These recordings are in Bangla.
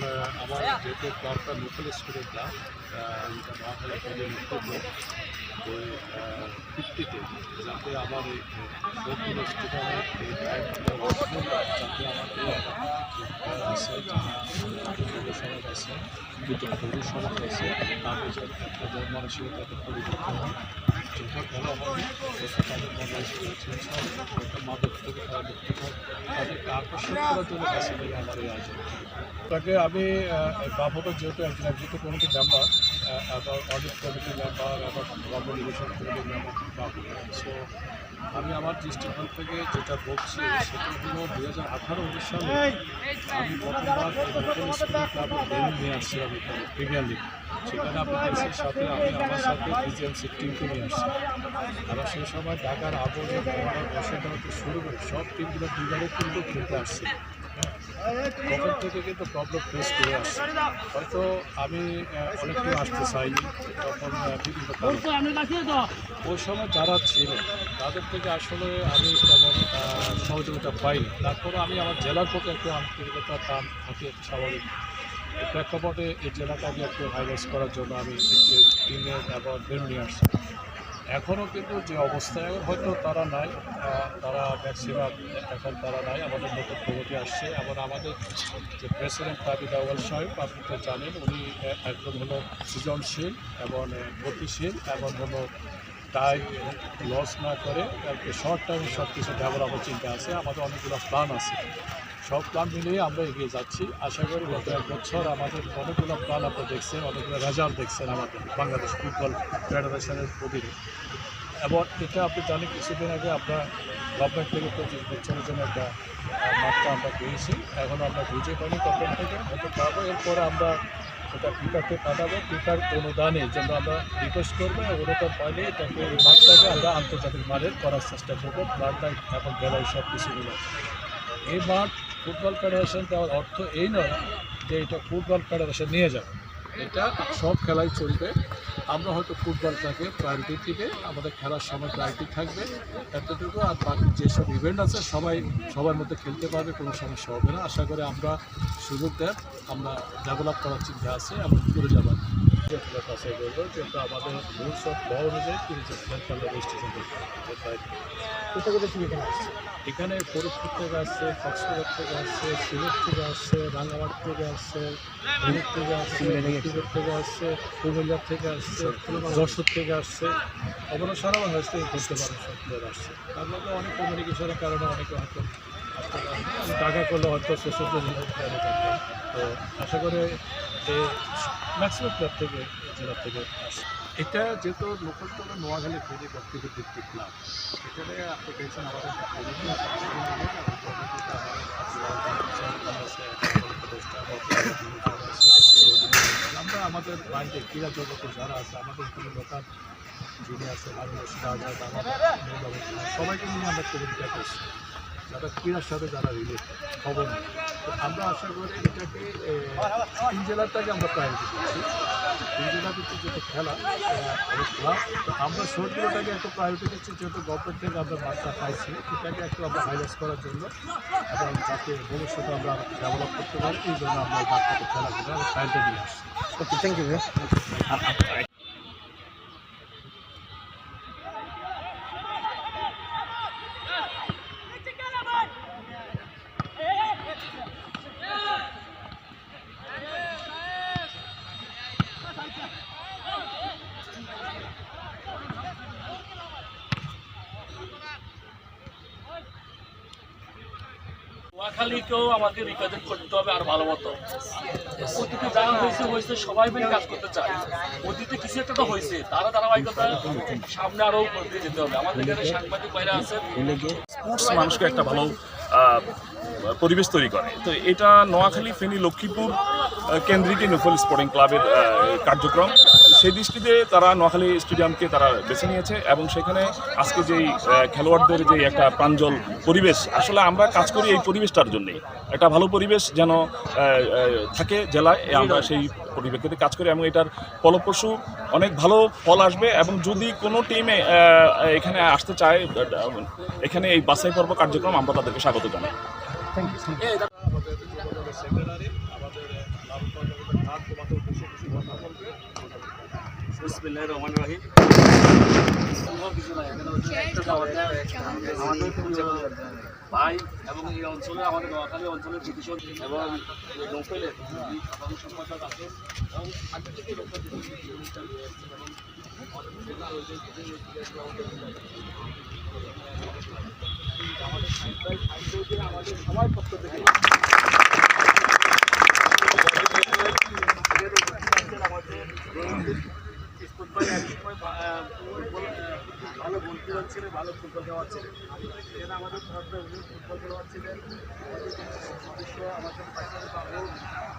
কারণ আমার যেহেতু ক্লাবটা লোকাল স্কুলের ক্লাব মহাখালী কলেজে নেতৃত্ব ওই ভিত্তিতে যাতে আমার এই স্টুডেন্টের এই যাতে আমার আছে আছে দুজন তরুণ আছে তাদের মন পরিবর্তন হয়। আকর্ষণ করার জন্য আমার এই তাকে আমি বাফটো যেহেতু একজন একজিত কমিটি মেম্বার আবার অডিট কমিটি মেম্বার আবার government election committee member so আমি আমার দৃষ্টিকোণ থেকে যেটা বলছি সেটা হলো দু হাজার আঠারো উনিশ সালে আমি প্রথমবার স্কুল নিয়ে আসছি আমি এখানে প্রিমিয়ার লিগ সেখানে আপনাদের সাথে আমি আমার সাথে বিজিএমসির টিমকে নিয়ে আসছি। আবার সেই সময় ঢাকার আবহাওয়া বসে দেওয়া শুরু করে সব টিমগুলো দুইবারে কিন্তু খেলতে আসছে। তখন থেকে কিন্তু প্রবলেম ফেস করে আসছে। হয়তো আমি আহ, অনেক টিম আসতে চাইনি তখন ওই সময় যারা ছিলেন তাদের থেকে আসলে আমি তেমন সহযোগিতা পাইনি। তারপরে আমি আমার জেলার প্রতি একটু আন্তরিকতা টান থাকি স্বাভাবিক। প্রেক্ষাপটে এই জেলাটাকে একটু হাইলাইট করার জন্য আমি টিমের এবং বের আসছি। এখনও কিন্তু যে অবস্থায় হয়তো তারা নাই তারা ম্যাক্সিমাম এখন তারা নাই, আমাদের নতুন কমিটি আসছে। এবং আমাদের যে প্রেসিডেন্ট তাবিদ আওয়াল সাহেব, আপনি তো জানেন, উনি একদম হলো সৃজনশীল এবং গতিশীল এবং হলো টাইম লস না করে শর্ট টাইমে সব কিছু ডেভেলপের চিন্তা আছে। আমাদের অনেকগুলো প্ল্যান আছে। সব প্ল্যান মিলিয়ে আমরা এগিয়ে যাচ্ছি। আশা করি গত এক বছর আমাদের অনেকগুলো প্ল্যান আপনি দেখছেন, অনেকগুলো রেজাল্ট দেখছেন আমাদের বাংলাদেশ ফুটবল ফেডারেশনের অধীনে। এবং এটা আপনি জানেন, কিছুদিন আগে আমরা গভর্নমেন্ট থেকে পঁচিশ বছরের জন্য একটা মাত্রা আমরা পেয়েছি। এখন আমরা বুঝে পাইনি গভর্নমেন্ট থেকে, হয়তো পাবো এরপরে আমরা এটা পিকারকে পাঠাবো। পিকার অনুদানে যেন আমরা রিকোয়েস্ট করব, অনুদান পাইলে এটাকে এই মাঠটাকে আমরা আন্তর্জাতিক মানের করার চেষ্টা করব। প্ল্যানটা এখন বেলায় সব কিছু মিলে। এই মাঠ ফুটবল ফেডারেশন দেওয়ার অর্থ এই নয় যে এটা ফুটবল ফেডারেশন নিয়ে যাবে। এটা সব খেলাই চলবে। আমরা হয়তো ফুটবলটাকে প্রায়োরিটি দিবে, আমাদের খেলার সময় প্রায়োরিটি থাকবে। এতটুকু আর বাকি যেসব ইভেন্ট আছে, সবাই, সবার মধ্যে খেলতে পারবে, কোনো সমস্যা হবে না। আশা করি আমরা সুযোগ দেন আমরা ডেভেলপ করার চিন্তা আছে এবং করে যাবার বলব আমাদের রুলস অফ ল অনুযায়ী তিনি যে রেজিস্ট্রেশন করতে হবে কোথা কোথা থেকে এখানে আসছে? এখানে ফরিদপুর থেকে আসছে কক্সবাজার থেকে আসছে সিলেট থেকে আসছে রাঙ্গামাট থেকে আসছে ভূমিক থেকে আসছে মুক্তিপুর থেকে আসছে। কুমিল্লা থেকে আসছে যশোর থেকে আসছে অবশ্য সারা বাংলাদেশ থেকে করতে পারে সব আসছে। তার মধ্যে অনেক কমিউনিকেশনের কারণে অনেকে হয়তো টাকা করলে হয়তো থাকবে তো আশা করি ম্যাক্সিমাম প্লেয়ার থেকে, জেলা থেকে এটা যেহেতু লোকাল তো নোয়াখালী ফেরি ব্যক্তিগত ভিত্তিক ক্লাব, এখানে আপনি দেখছেন আমাদের আমাদের আমরা আমাদের বাইরে ক্রীড়া জগতে যারা আছে, আমাদের কোনো লোকাল যিনি আছে বাংলাদেশ রাজা সবাইকে নিয়ে আমরা কমিটিটা করছি যারা ক্রীড়ার সাথে যারা রিলেট খবর নেই তো আমরা আশা করি এটাকে তিন জেলাটাকে আমরা প্রায়োরিটি দিচ্ছি তিন জেলা ভিত্তিক যেহেতু খেলা ক্লাব আমরা শহরগুলোটাকে একটু প্রায়োরিটি দিচ্ছি যেহেতু গভর্নমেন্ট থেকে আমরা বার্তা পাইছি এটাকে একটু আমরা হাইলাইট করার জন্য এবং যাতে ভবিষ্যতে আমরা ডেভেলপ করতে পারি এই জন্য আমরা বার্তাকে খেলাধুলা প্রায়োরিটি দিয়ে আসছি। ওকে থ্যাংক ইউ নোয়াখালীকেও আমাকে রিপ্রেজেন্ট করতে হবে আর ভালো মতো। অতীতে যা হয়েছে হয়েছে, সবাই মিলে কাজ করতে চায়। অতীতে কিছু একটা তো হয়েছে তারা ধারাবাহিকতা সামনে আরও করতে যেতে হবে। আমাদের এখানে সাংবাদিক বাইরে আছেন। স্পোর্টস মানুষকে একটা ভালো পরিবেশ তৈরি করে। তো এটা নোয়াখালী, ফেনী, লক্ষ্মীপুর কেন্দ্রিক এই স্পোর্টিং ক্লাবের কার্যক্রম। সেই দৃষ্টিতে তারা নোয়াখালী স্টেডিয়ামকে তারা বেছে নিয়েছে এবং সেখানে আজকে যেই খেলোয়াড়দের যে একটা প্রাঞ্জল পরিবেশ আসলে আমরা কাজ করি এই পরিবেশটার জন্যই। একটা ভালো পরিবেশ যেন থাকে জেলায় আমরা সেই পরিপ্রেক্ষিতে কাজ করি এবং এটার ফলপ্রসূ অনেক ভালো ফল আসবে এবং যদি কোনো টিমে এখানে আসতে চায় এখানে এই বাছাই পর্ব কার্যক্রম আমরা তাদেরকে স্বাগত জানাই। থ্যাংক ইউ আমাদের যুবদলের সেক্রেটারি আমাদের বিসমিল্লাহ রহমান রাহিম। ভাই এবং এই অঞ্চলে আমাদের নোয়াখালী অঞ্চলের চিকিৎসক এবং সম্পাদক আছে এবং আগে থেকে আমাদের সবার পক্ষ থেকে ফুটবল এক সময় ভা- ফুটবল ভালো ভালো ফুটবল খেলোয়াড় ছিলেন সেখানে আমাদের ভারতের উনি ফুটবল খেলোয়াড় ছিলেন আমাদের সদস্য আমাদের পাশাপাশি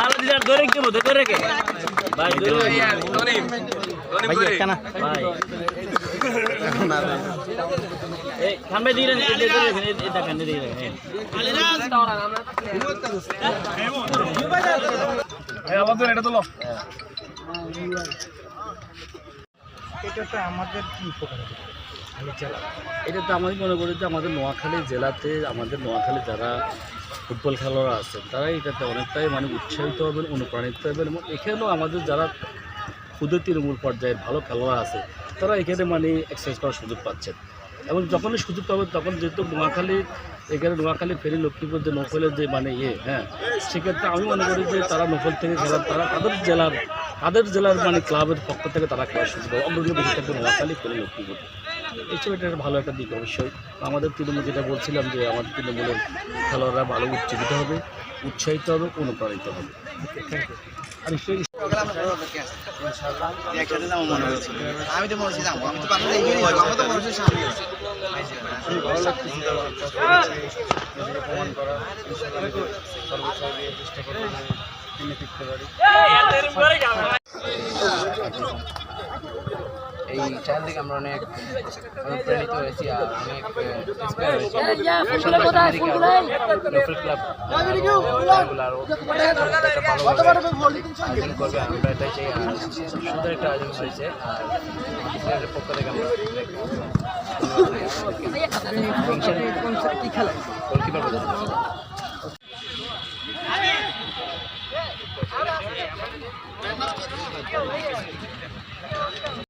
মালা দিদার ধরে কি মতো ধরে কে? ভাই ধরে ভাই ভাই। এই এই দেখেন এই এটা তো লো। এটা তো আমাদের কি উপকার এটা তো আমি মনে করি যে আমাদের নোয়াখালী জেলাতে আমাদের নোয়াখালী যারা ফুটবল খেলোয়াড় আছেন তারা এটাতে অনেকটাই মানে উৎসাহিত হবেন, অনুপ্রাণিত হবেন এবং এখানেও আমাদের যারা ক্ষুদ্র তৃণমূল পর্যায়ের ভালো খেলোয়াড় আছে, তারা এখানে মানে এক্সারসাইজ করার সুযোগ পাচ্ছেন। এবং যখনই সুযোগ পাবে তখন যেহেতু নোয়াখালী, এখানে নোয়াখালী ফেরি লক্ষ্মীপুর যে নকলের যে মানে ইয়ে হ্যাঁ সেক্ষেত্রে আমি মনে করি যে তারা নকল থেকে খেলার তারা তাদের জেলার তাদের জেলার মানে ক্লাবের পক্ষ থেকে তারা খেলার সুযোগ পাবে। থাকবে নোয়াখালী ফেরি লক্ষ্মীপুর। এইসব এটা একটা ভালো একটা দিক অবশ্যই। আমাদের তৃণমূল যেটা বলছিলাম যে আমাদের তৃণমূলের খেলোয়াড়রা ভালো উজ্জীবিত হবে, উৎসাহিত হবে, অনুপ্রাণিত হবে। আমি তো মনে হচ্ছে যাব আমি তো এই চ্যানেল থেকে আমরা অনেক অনুপ্রাণিত হয়েছি আর অনেক ক্লাব আয়োজন করবে আমরা এটাই চাই আর সুন্দর একটা আয়োজন হয়েছে আর পক্ষ থেকে আমরা গোলকিপার